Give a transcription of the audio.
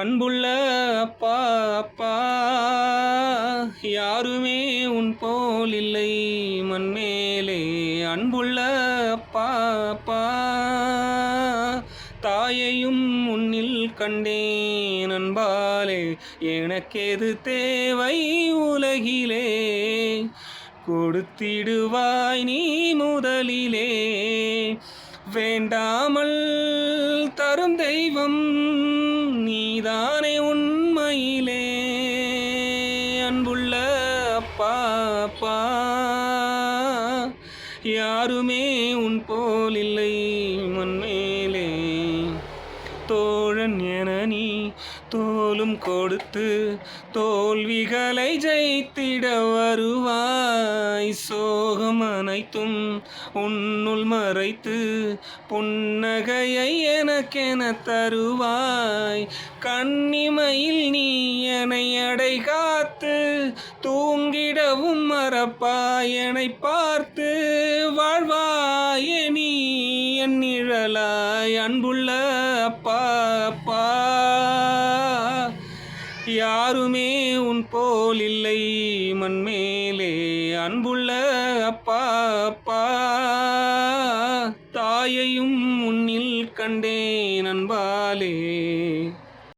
அன்புள்ள அப்பா அப்பா யாருமே உன் போல் இல்லை. மண்மேலே அன்புள்ள அப்பா அப்பா தாயையும் உன்னில் கண்டேன். அன்பாலே எனக்கெது தேவை உலகிலே? கொடுத்திடுவாய் நீ முதலிலே. வேண்டாமல் தரும் தெய்வம் நீதானே உண்மையிலே. அன்புள்ள அப்பா யாருமே உன் போல் இல்லை மண்மேலே. வீரன் என நீ தோலும் கொடுத்து தோல்விகளை ஜெயித்திட வருவாய். சோகம் அனைத்தும் உன்னுள் மறைத்து புன்னகையை எனக்கென தருவாய். கண்ணிமையில் நீ என்னை அடை காத்து தூங்கிடவும் மறப்பாய். என்னை பார்த்து வாழ்வாயே நீ என் நிழலாய். அன்புள்ள அப்பா யாருமே உன் போல் இல்லை. மண்மேலே அன்புள்ள அப்பா அப்பா தாயையும் உன்னில் கண்டேன் அன்பாலே.